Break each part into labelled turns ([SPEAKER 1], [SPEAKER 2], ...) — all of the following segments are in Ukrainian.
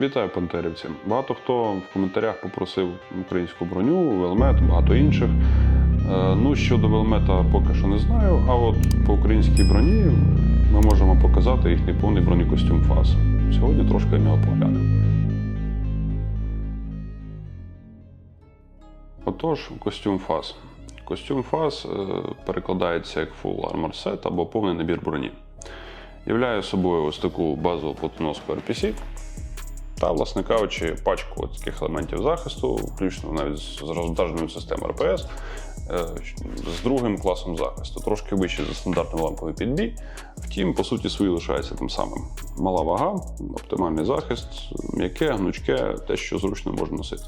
[SPEAKER 1] Вітаю пантерівці. Багато хто в коментарях попросив українську броню, велмет, багато інших. Е, Ну, щодо велмета поки що не знаю, а от по українській броні ми можемо показати їхній повний бронекостюм ФАС. Сьогодні трошки на нього поглянемо. Отож, костюм ФАС. Костюм ФАС е, перекладається як Full Armor Set або повний набір броні. Являє собою ось таку базову платоноску RPC та, власне кажучи, пачку таких елементів захисту, включно навіть з розвантаженою системою РПС, е, з другим класом захисту, трошки вище за стандартний ламповий підбій. Втім, по суті, свої лишається тим самим. Мала вага, оптимальний захист, м'яке, гнучке, те, що зручно можна носити.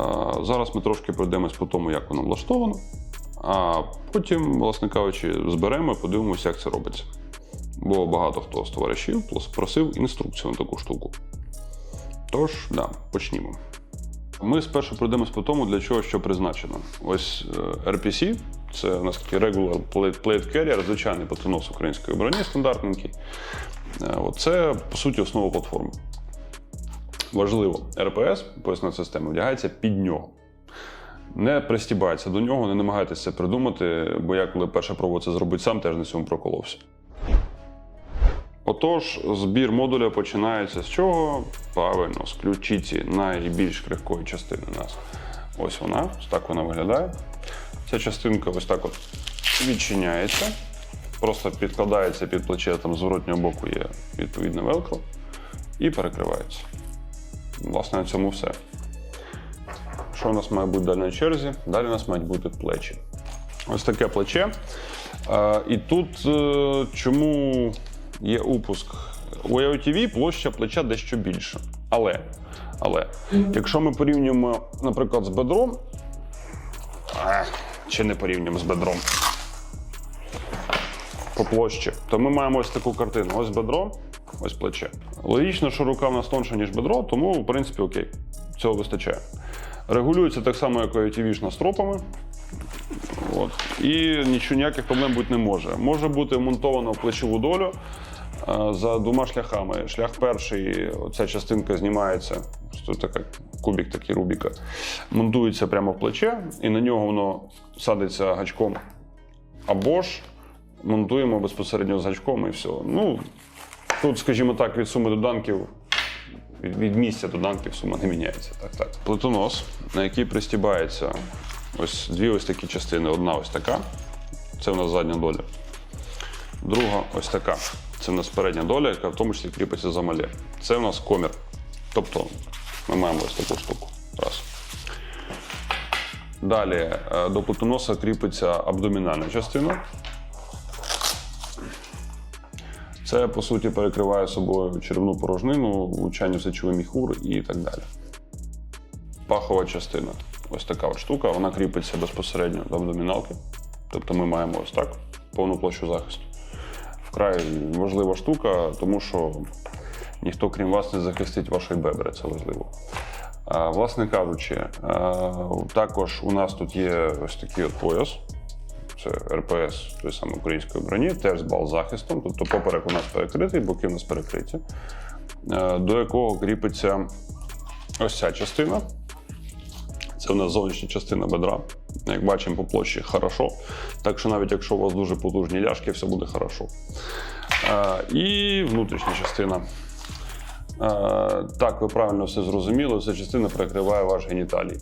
[SPEAKER 1] Е, Зараз ми трошки пройдемось по тому, як воно влаштовано, а потім, власне кажучи, зберемо і подивимося, як це робиться. Бо багато хто з товаришів просив інструкцію на таку штуку. Тож, да, почнімо. Ми спершу пройдемось по тому, для чого що призначено. Ось е, RPC це у нас такий Regular Plate Carrier, звичайний патронос української броні, стандартненький. Е, Це, по суті, основа платформи. Важливо, РПС, поясна система, вдягається під нього. Не пристібається до нього, не намагайтеся це придумати, бо я коли перше пробував це зробити сам, теж на цьому проколовся. Отож, збір модуля починається з чого? Правильно, з ключиці найбільш крихкої частини у нас. Ось вона, ось так вона виглядає. Ця частинка ось так от відчиняється, просто підкладається під плече, там з зворотнього боку є відповідне велкро і перекривається. Власне, на цьому все. Що у нас має бути далі на черзі? Далі у нас мають бути плечі. Ось таке плече. Е, І тут е, чому є упуск? У AOTV площа плеча дещо більша. Але, але якщо ми порівнюємо, наприклад, з бедром, а, чи не порівнюємо з бедром по площі, то ми маємо ось таку картину. Ось бедро, ось плече. Логічно, що рука в нас тонша, ніж бедро, тому, в принципі, окей, цього вистачає. Регулюється так само, як IOTV стропами. От. І нічого ніяких проблем бути не може. Може бути вмонтовано в плечову долю за двома шляхами. Шлях перший, ця частинка знімається, тут така кубік такий Рубіка, монтується прямо в плече, і на нього воно садиться гачком. Або ж монтуємо безпосередньо з гачком і все. Ну, тут, скажімо так, від суми доданків від, від місця до данків сума не міняється. Так, так. Плитонос, на який пристібається ось дві ось такі частини. Одна ось така, це в нас задня доля. Друга ось така. Це в нас передня доля, яка в тому числі кріпиться за мале. Це в нас комір. Тобто ми маємо ось таку штуку. Раз. Далі е, до плитоноса кріпиться абдомінальна частина. Це, по суті, перекриває собою черевну порожнину, влучання в сечовий міхур і так далі. Пахова частина. Ось така от штука, вона кріпиться безпосередньо до абдоміналки. Тобто ми маємо ось так повну площу захисту. Вкрай важлива штука, тому що ніхто, крім вас, не захистить вашої бедри, це важливо. А, власне кажучи, а, також у нас тут є ось такий от пояс. Це РПС той самої української броні, теж з бал захистом. Тобто поперек у нас перекритий, боки у нас перекриті, до якого кріпиться ось ця частина. Це у нас зовнішня частина бедра. Як бачимо по площі, хорошо. Так що навіть якщо у вас дуже потужні ляшки, все буде хорошо. Е, І внутрішня частина. Е, Так, ви правильно все зрозуміли, ця частина перекриває ваш геніталій.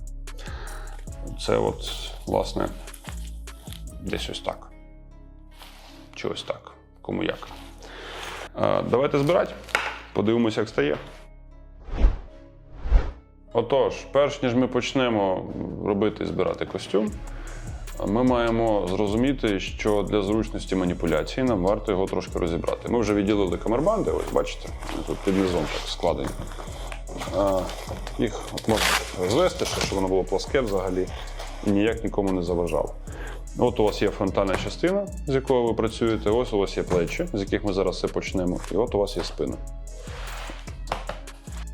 [SPEAKER 1] Це от, власне, десь ось так. Чи ось так. Кому як. Е, Давайте збирати. Подивимося, як стає. Отож, перш ніж ми почнемо робити і збирати костюм, ми маємо зрозуміти, що для зручності маніпуляції нам варто його трошки розібрати. Ми вже відділили камербанди, ось бачите, тут під низом так складені. Їх от можна розвести, щоб воно було плоске взагалі і ніяк нікому не заважало. От у вас є фронтальна частина, з якою ви працюєте, ось у вас є плечі, з яких ми зараз все почнемо, і от у вас є спина.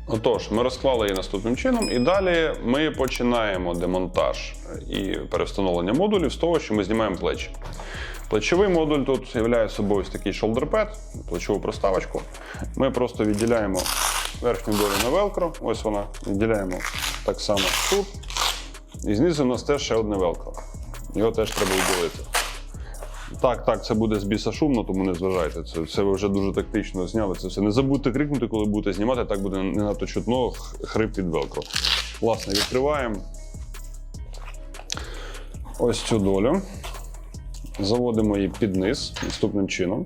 [SPEAKER 1] Отож, ми розклали її наступним чином, і далі ми починаємо демонтаж і перевстановлення модулів з того, що ми знімаємо плечі. Плечовий модуль тут являє собою ось такий shoulder-pad, плечову проставочку. Ми просто відділяємо верхню долю на велкро, ось вона, відділяємо так само тут. І знизу у нас теж ще одне велкро. Його теж треба відділити. Так, так, це буде з біса шумно, тому не зважайте. Це, це ви вже дуже тактично зняли. Це все. Не забудьте крикнути, коли будете знімати, так буде не надто чутно хрип від велкро. Власне, відкриваємо ось цю долю. Заводимо її під низ наступним чином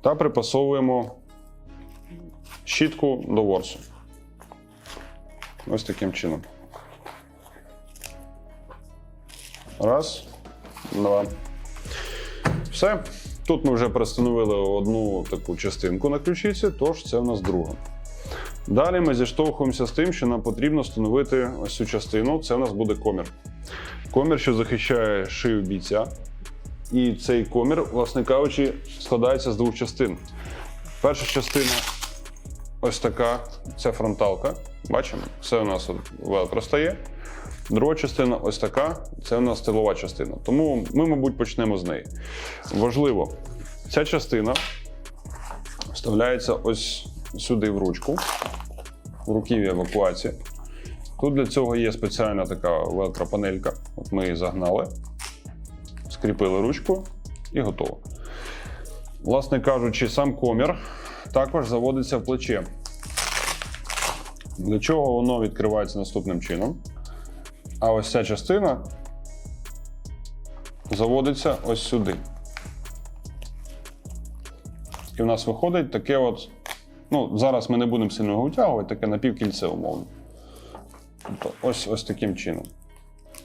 [SPEAKER 1] та припасовуємо щітку до ворсу. Ось таким чином. Раз, два. Все. Тут ми вже пристановили одну таку частинку на ключиці, тож це у нас друга. Далі ми зіштовхуємося з тим, що нам потрібно встановити ось цю частину. Це у нас буде комір. Комір, що захищає шию бійця. І цей комір, власне кажучи, складається з двох частин. Перша частина ось така, це фронталка. Бачимо, все у нас велкро стає. Друга частина ось така, це у нас тилова частина. Тому ми, мабуть, почнемо з неї. Важливо, ця частина вставляється ось сюди в ручку, в руків'я евакуації. Тут для цього є спеціальна така велкро-панелька. От ми її загнали, скріпили ручку і готово. Власне кажучи, сам комір також заводиться в плече. Для чого воно відкривається наступним чином? А ось ця частина заводиться ось сюди. І в нас виходить таке от. Ну, зараз ми не будемо сильно його витягувати, таке напівкільце умовно. Тобто ось, ось таким чином.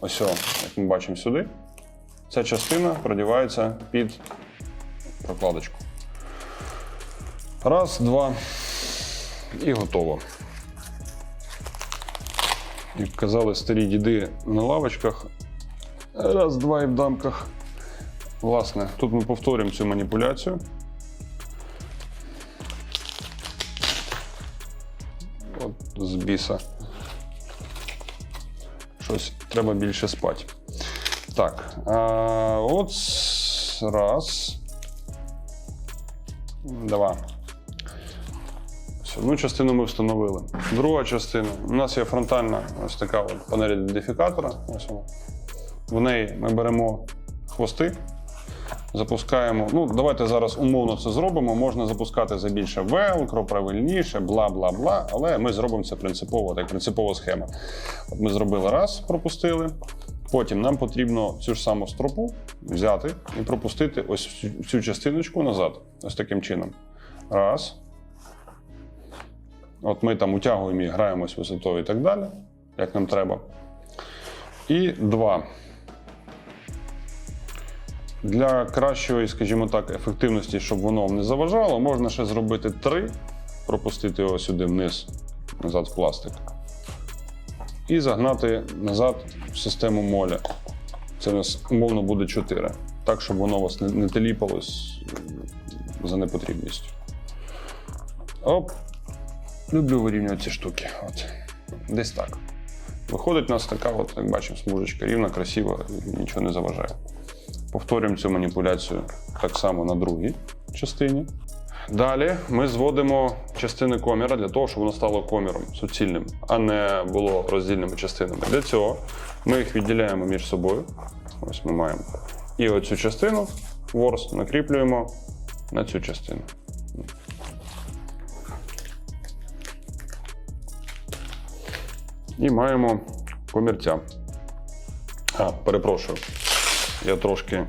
[SPEAKER 1] Ось, о, як ми бачимо сюди. Ця частина продівається під прокладочку. Раз, два. І готово. Як казали старі діди на лавочках. Раз, два і в дамках. Власне, тут ми повторюємо цю маніпуляцію. От з біса. Щось треба більше спати. Так. А, от раз. Два. Ось Одну частину ми встановили. Друга частина. У нас є фронтальна ось така от панель ідентифікатора. Ось вона. В неї ми беремо хвости, запускаємо. Ну, давайте зараз умовно це зробимо. Можна запускати за більше велкро, правильніше, бла бла бла. Але ми зробимо це принципово, так принципова схема. От ми зробили раз, пропустили. Потім нам потрібно цю ж саму стропу взяти і пропустити ось цю частиночку назад. Ось таким чином. Раз. От ми там утягуємо і граємось висотою і так далі, як нам треба. І два. Для кращої, скажімо так, ефективності, щоб воно вам не заважало, можна ще зробити три, пропустити його сюди вниз, назад в пластик. І загнати назад в систему моля. Це у нас умовно буде 4. Так, щоб воно у вас не, не теліпалось за непотрібністю. Оп. Люблю вирівнювати ці штуки. От. Десь так. Виходить у нас така, от, як бачимо, смужечка рівна, красива, нічого не заважає. Повторюємо цю маніпуляцію так само на другій частині. Далі ми зводимо частини коміра для того, щоб воно стало коміром суцільним, а не було роздільними частинами. Для цього ми їх відділяємо між собою. Ось ми маємо. І оцю частину ворс накріплюємо на цю частину. І маємо комірця. А, перепрошую. Я трошки.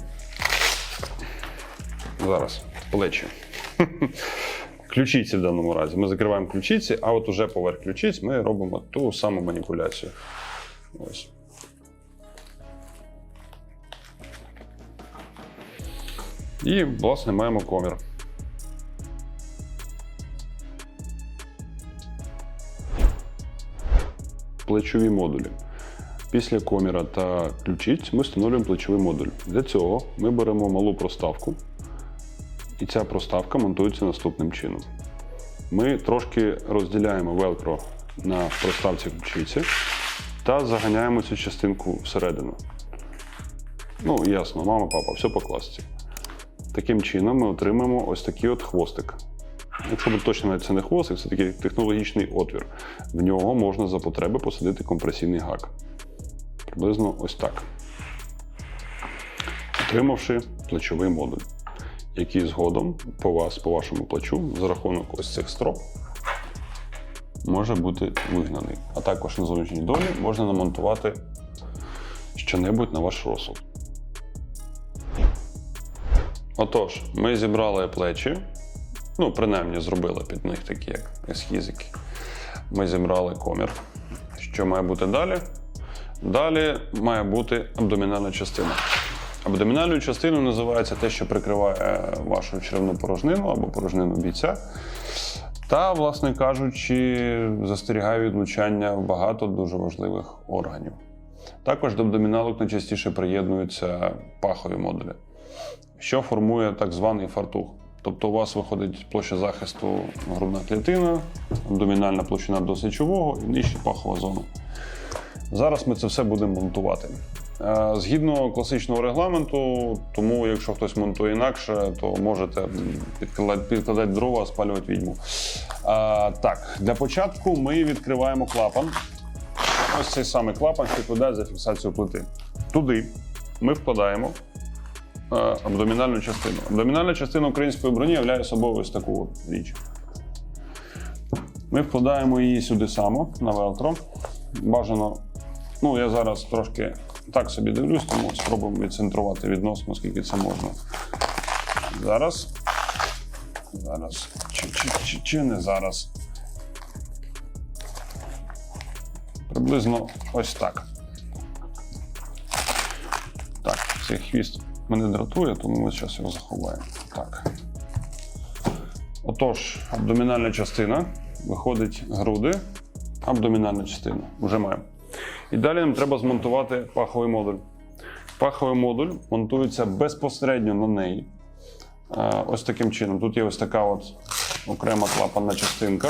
[SPEAKER 1] Зараз, плечі. Ключиці в даному разі. Ми закриваємо ключиці, а от уже поверх ключиць ми робимо ту саму маніпуляцію. Ось. І, власне, маємо комір. Плечові модулі. Після коміра та ключиць ми встановлюємо плечовий модуль. Для цього ми беремо малу проставку, і ця проставка монтується наступним чином. Ми трошки розділяємо велкро на проставці ключиці та заганяємо цю частинку всередину. Ну, ясно, мама, папа, все по класиці. Таким чином ми отримаємо ось такий от хвостик. Якщо точно, це не хвостик, це такий технологічний отвір. В нього можна за потреби посадити компресійний гак. Приблизно ось так. Отримавши плечовий модуль, який згодом по вас, по вашому плечу, за рахунок ось цих строп, може бути вигнаний. А також на зовнішній долі можна намонтувати що-небудь на ваш розсуд. Отож, ми зібрали плечі, ну, принаймні зробили під них такі, як ескізики. Ми зібрали комір. Що має бути далі? Далі має бути абдомінальна частина. Абдомінальною частиною називається те, що прикриває вашу черевну порожнину або порожнину бійця. Та, власне кажучи, застерігає від влучання в багато дуже важливих органів. Також до абдоміналок найчастіше приєднуються пахові модулі, що формує так званий фартух. Тобто у вас виходить площа захисту грудна клітина, абдомінальна площина до сечового і нижче пахова зона. Зараз ми це все будемо монтувати. Е, Згідно класичного регламенту, тому якщо хтось монтує інакше, то можете підкладати, підкладати дрова, спалювати відьму. А, так, для початку ми відкриваємо клапан. Ось цей самий клапан, що відповідає за фіксацію плити. Туди ми вкладаємо е, абдомінальну частину. Абдомінальна частина української броні являє собою ось таку річ. Ми вкладаємо її сюди само на велкро. Бажано, ну я зараз трошки так собі дивлюсь, тому спробуємо відцентрувати відносно, скільки це можна. Зараз. Зараз. Чи, чи, чи, чи не зараз. Приблизно ось так. Так, цей хвіст мене дратує, тому ми зараз його заховаємо. Так. Отож, абдомінальна частина. Виходить груди, абдомінальна частина. Вже маємо. І далі нам треба змонтувати паховий модуль. Паховий модуль монтується безпосередньо на неї. Е, Ось таким чином. Тут є ось така от окрема клапанна частинка,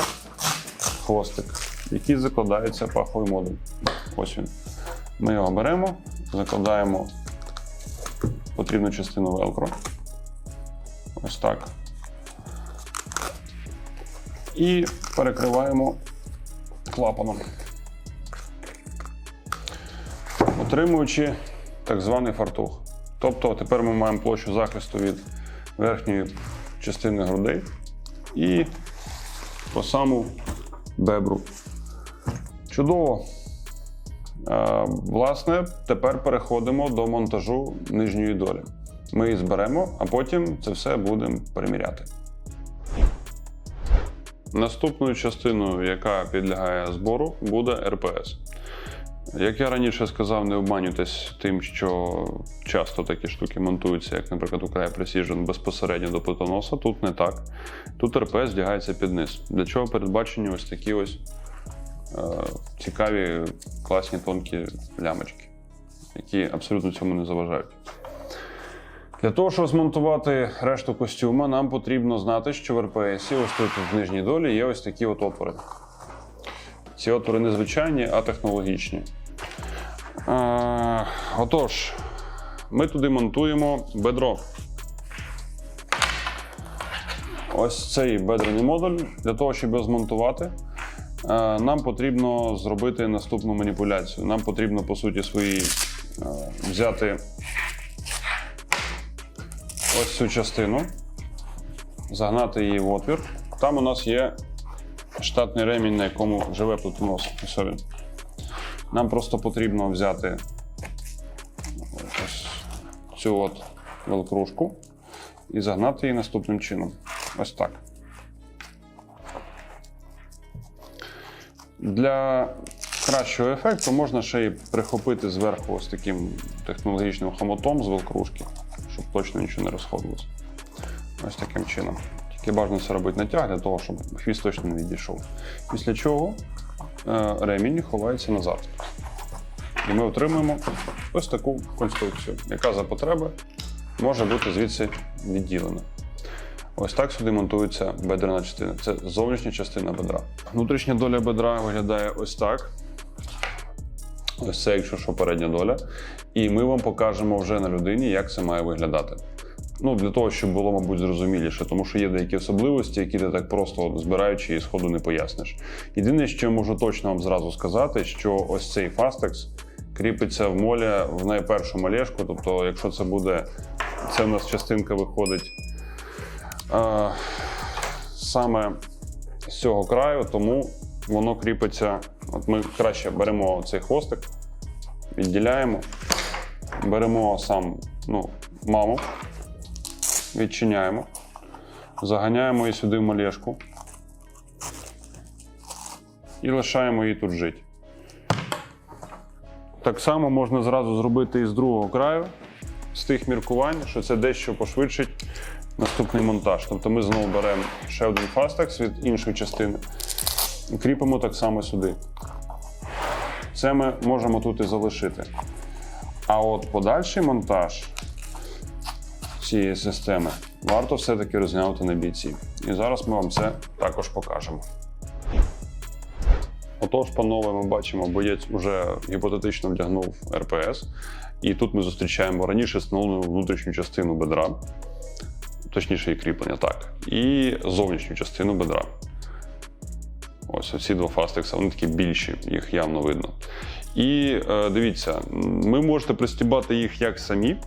[SPEAKER 1] хвостик, в який закладається паховий модуль. Ось він. Ми його беремо, закладаємо потрібну частину велкро. Ось так. І перекриваємо клапаном, отримуючи так званий фартух. Тобто тепер ми маємо площу захисту від верхньої частини грудей і по саму бебру. Чудово. Е, Власне, тепер переходимо до монтажу нижньої долі. Ми її зберемо, а потім це все будемо переміряти. Наступною частиною, яка підлягає збору, буде РПС. Як я раніше сказав, не обманюйтесь тим, що часто такі штуки монтуються, як, наприклад, у Cryo Precision безпосередньо до плитоноса. Тут не так. Тут РПС вдягається під низ. Для чого передбачені ось такі ось цікаві, класні тонкі лямочки, які абсолютно цьому не заважають. Для того, щоб змонтувати решту костюма, нам потрібно знати, що в РПС, ось тут в нижній долі, є ось такі от отвори. Ці отвори не звичайні, а технологічні. Е, отож, ми туди монтуємо бедро. Ось цей бедрений модуль. Для того, щоб його змонтувати, е, нам потрібно зробити наступну маніпуляцію. Нам потрібно, по суті, своїй е, взяти ось цю частину, загнати її в отвір. Там у нас є штатний ремінь, на якому живе плитонос. Ось. Нам просто потрібно взяти ось цю от велкружку і загнати її наступним чином. Ось так. Для кращого ефекту можна ще й прихопити зверху ось таким технологічним хомутом з велкружки, щоб точно нічого не розходилось. Ось таким чином. Тільки бажано це робити натяг для того, щоб хвіст точно не відійшов. Після чого е, ремінь ховається назад. І ми отримуємо ось таку конструкцію, яка за потреби може бути звідси відділена. Ось так сюди монтується бедрена частина. Це зовнішня частина бедра. Внутрішня доля бедра виглядає ось так. Ось це, якщо що передня доля. І ми вам покажемо вже на людині, як це має виглядати. Ну, для того, щоб було, мабуть, зрозуміліше, тому що є деякі особливості, які ти так просто збираючи і сходу не поясниш. Єдине, що я можу точно вам зразу сказати, що ось цей Fastex кріпиться в молі в найпершу малешку. Тобто, якщо це буде, це в нас частинка виходить е, саме з цього краю, тому воно кріпиться. От ми краще беремо цей хвостик, відділяємо, беремо сам ну, маму, відчиняємо, заганяємо її сюди в малешку і лишаємо її тут жити. Так само можна зразу зробити і з другого краю, з тих міркувань, що це дещо пошвидшить наступний монтаж. Тобто ми знову беремо ще один фастекс від іншої частини і кріпимо так само сюди. Це ми можемо тут і залишити. А от подальший монтаж цієї системи варто все-таки розглянути на бійці. І зараз ми вам це також покажемо. Отож, панове, ми бачимо, боєць уже гіпотетично вдягнув РПС, і тут ми зустрічаємо раніше встановлену внутрішню частину бедра, точніше її кріплення, так, і зовнішню частину бедра. Ось оці два фастекса, вони такі більші, їх явно видно. І е, дивіться, ви можете пристібати їх як самі,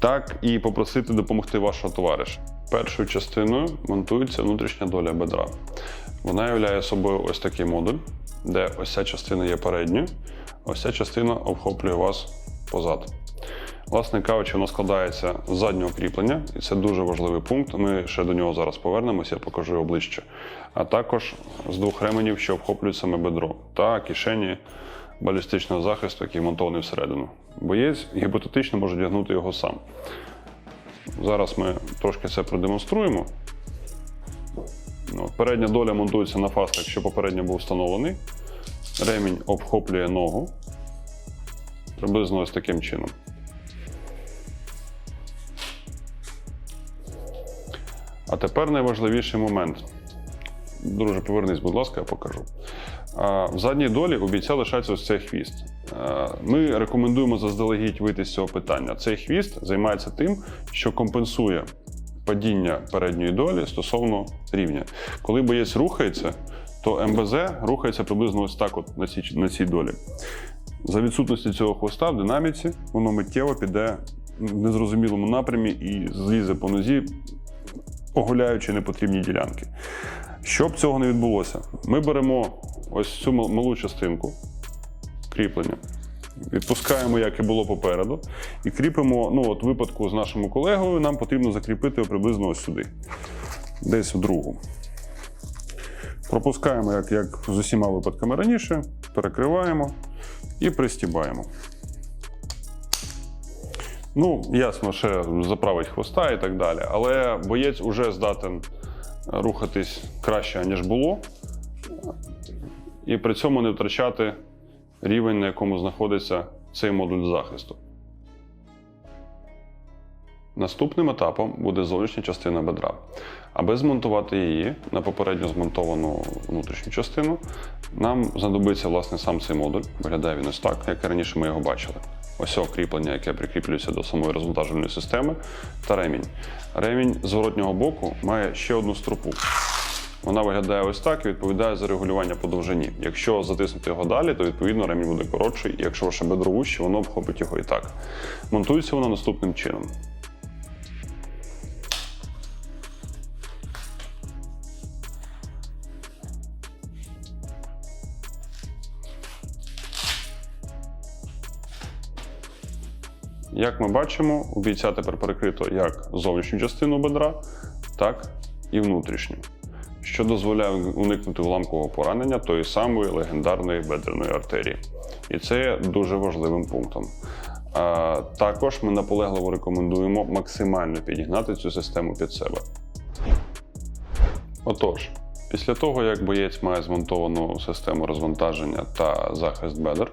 [SPEAKER 1] так і попросити допомогти вашого товариша. Першою частиною монтується внутрішня доля бедра. Вона являє собою ось такий модуль, де ось ця частина є передньою, ось ця частина обхоплює вас позад. Власне кажучи, воно складається з заднього кріплення, і це дуже важливий пункт. Ми ще до нього зараз повернемося, я покажу його ближче. А також з двох ременів, що обхоплюють саме бедро, та кишені балістичного захисту, який вмонтований всередину. Боєць гіпотетично може вдягнути його сам. Зараз ми трошки це продемонструємо. Ну, Передня доля монтується на фастах, що попередньо був встановлений. Ремінь обхоплює ногу. Приблизно ось таким чином. А тепер найважливіший момент. Друже, повернись, будь ласка, я покажу. В задній долі у бійця лишається ось цей хвіст. Ми рекомендуємо заздалегідь вийти з цього питання. Цей хвіст займається тим, що компенсує падіння передньої долі стосовно рівня. Коли боєць рухається, то МБЗ рухається приблизно ось так, от на цій, на цій долі. За відсутності цього хвоста в динаміці воно миттєво піде в незрозумілому напрямі і злізе по нозі, оголяючи непотрібні ділянки. Щоб цього не відбулося, ми беремо ось цю малу частинку кріплення, відпускаємо, як і було попереду, і кріпимо. Ну, от випадку з нашим колегою нам потрібно закріпити приблизно ось сюди, десь в другу. Пропускаємо, як, як з усіма випадками раніше, перекриваємо і пристібаємо. Ну, ясно, ще заправить хвоста і так далі. Але боєць уже здатен рухатись краще, ніж було, і при цьому не втрачати рівень, на якому знаходиться цей модуль захисту. Наступним етапом буде зовнішня частина бедра. Аби змонтувати її на попередньо змонтовану внутрішню частину, нам знадобиться власне сам цей модуль. Виглядає він ось так, як і раніше ми його бачили. Ось окріплення, кріплення, яке прикріплюється до самої розвантажувальної системи, та ремінь. Ремінь зворотнього боку має ще одну стропу. Вона виглядає ось так і відповідає за регулювання по довжині. Якщо затиснути його далі, то відповідно ремінь буде коротший, і якщо ваше бедро вуще, воно обхопить його і так. Монтується воно наступним чином. Як ми бачимо, у бійця тепер перекрито як зовнішню частину бедра, так і внутрішню, що дозволяє уникнути уламкового поранення тої самої легендарної бедреної артерії. І це є дуже важливим пунктом. А, також ми наполегливо рекомендуємо максимально підігнати цю систему під себе. Отож, після того, як боєць має змонтовану систему розвантаження та захист бедер,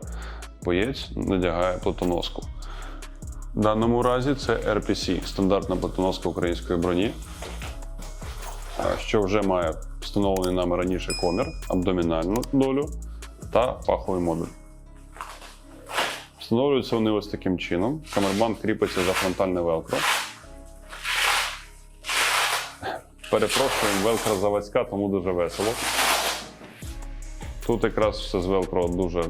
[SPEAKER 1] боєць надягає плитоноску. В даному разі це RPC стандартна плитоноска української броні, що вже має встановлений нами раніше комір, абдомінальну долю та паховий модуль. Встановлюються вони ось таким чином. Камербанд кріпиться за фронтальне велкро. Перепрошуємо, велкро заводська, тому дуже весело. Тут якраз все з велкро дуже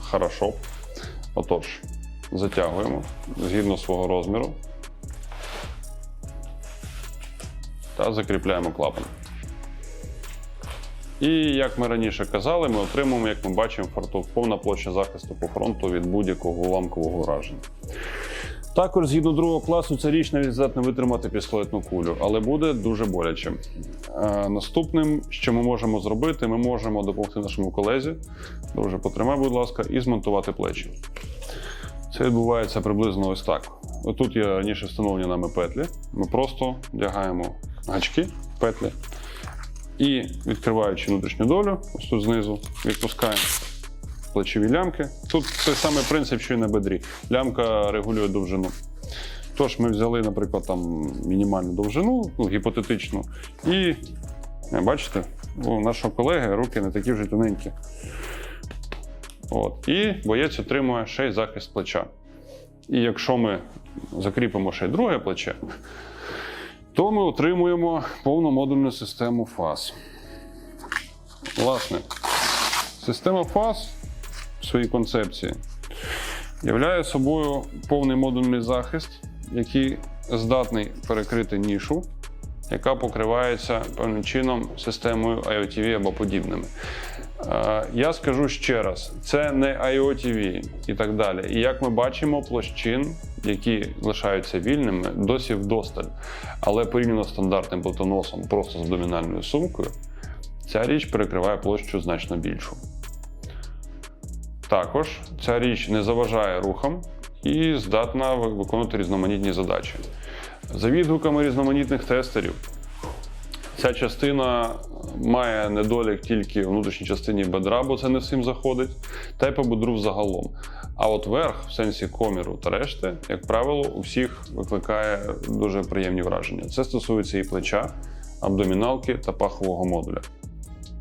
[SPEAKER 1] хорошо. Отож, затягуємо згідно свого розміру та закріпляємо клапан. І як ми раніше казали, ми отримуємо, як ми бачимо, фартух повна площа захисту по фронту від будь-якого уламкового ураження. Також згідно другого класу ця річ навіть здатна витримати пістолетну кулю, але буде дуже боляче. Е, наступним, що ми можемо зробити, ми можемо допомогти нашому колезі. Друже, потримай, будь ласка, і змонтувати плечі. Це відбувається приблизно ось так. Отут є раніше встановлені нами петлі. Ми просто вдягаємо гачки, петлі і відкриваючи внутрішню долю, ось тут знизу, відпускаємо плечові лямки. Тут той самий принцип, що і на бедрі. Лямка регулює довжину. Тож ми взяли, наприклад, там мінімальну довжину, ну, гіпотетичну, і е, бачите, у нашого колеги руки не такі вже тоненькі. От. І боєць отримує ще й захист плеча. І якщо ми закріпимо ще й друге плече, то ми отримуємо повну модульну систему фаз. Власне, система фаз в своїй концепції являє собою повний модульний захист, який здатний перекрити нішу, яка покривається певним чином системою IOTV або подібними. Е, Я скажу ще раз: це не IOTV і так далі. І як ми бачимо, площин, які лишаються вільними, досі вдосталь. Але порівняно з стандартним плитоносом просто з абдомінальною сумкою, ця річ перекриває площу значно більшу. Також ця річ не заважає рухам і здатна виконувати різноманітні задачі. За відгуками різноманітних тестерів, ця частина має недолік тільки у внутрішній частині бедра, бо це не всім заходить, та й по бедру взагалом. А от верх, в сенсі коміру та решти, як правило, у всіх викликає дуже приємні враження. Це стосується і плеча, абдоміналки та пахового модуля.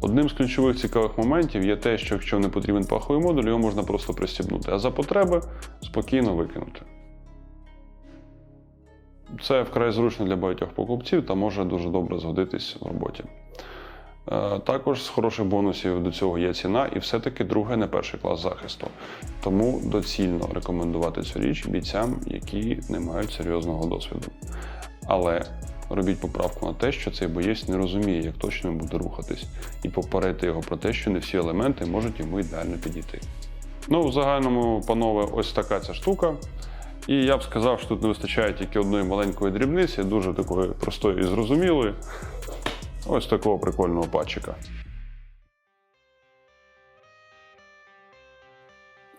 [SPEAKER 1] Одним з ключових цікавих моментів є те, що якщо не потрібен паховий модуль, його можна просто пристібнути, а за потреби спокійно викинути. Це вкрай зручно для багатьох покупців та може дуже добре згодитись в роботі. Е, Також з хороших бонусів до цього є ціна і все-таки другий не перший клас захисту. Тому доцільно рекомендувати цю річ бійцям, які не мають серйозного досвіду. Але робіть поправку на те, що цей боєць не розуміє, як точно буде рухатись, і попередьте його про те, що не всі елементи можуть йому ідеально підійти. Ну, в загальному, панове, ось така ця штука. І я б сказав, що тут не вистачає тільки одної маленької дрібниці, дуже такої простої і зрозумілої. Ось такого прикольного патчика.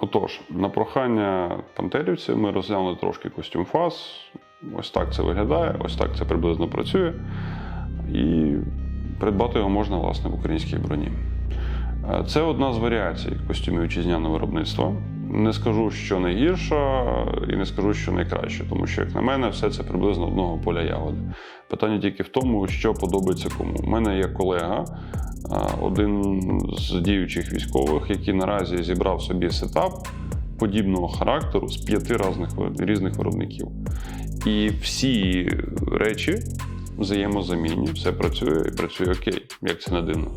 [SPEAKER 1] Отож, на прохання пантерівців ми розглянули трошки костюм фаз. Ось так це виглядає, ось так це приблизно працює. І придбати його можна власне в українській броні. Е, Це одна з варіацій костюмів вітчизняного виробництва. Не скажу, що найгірша, і не скажу, що найкраще, тому що, як на мене, все це приблизно одного поля ягоди. Питання тільки в тому, що подобається кому. У мене є колега, один з діючих військових, який наразі зібрав собі сетап подібного характеру з п'яти різних, різних виробників. І всі речі взаємозамінні, все працює і працює окей, як це не дивно.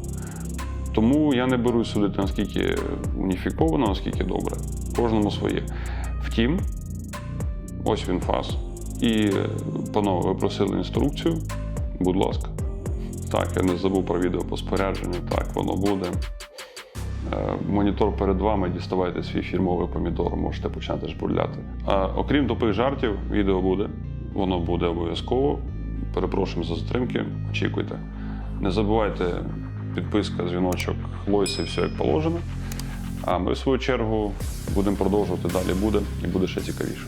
[SPEAKER 1] Тому я не берусь судити, наскільки уніфіковано, наскільки добре. Кожному своє. Втім, ось він фаз. І, панове, ви просили інструкцію. Будь ласка. Так, я не забув про відео по спорядженню. Так, воно буде. Е, Монітор перед вами, діставайте свій фірмовий помідор, можете почати жбурляти. А, окрім тупих жартів, відео буде. Воно буде обов'язково. Перепрошуємо за затримки, очікуйте. Не забувайте підписка, дзвіночок, лойси, все як положено. А ми, в свою чергу, будемо продовжувати далі буде і буде ще цікавіше.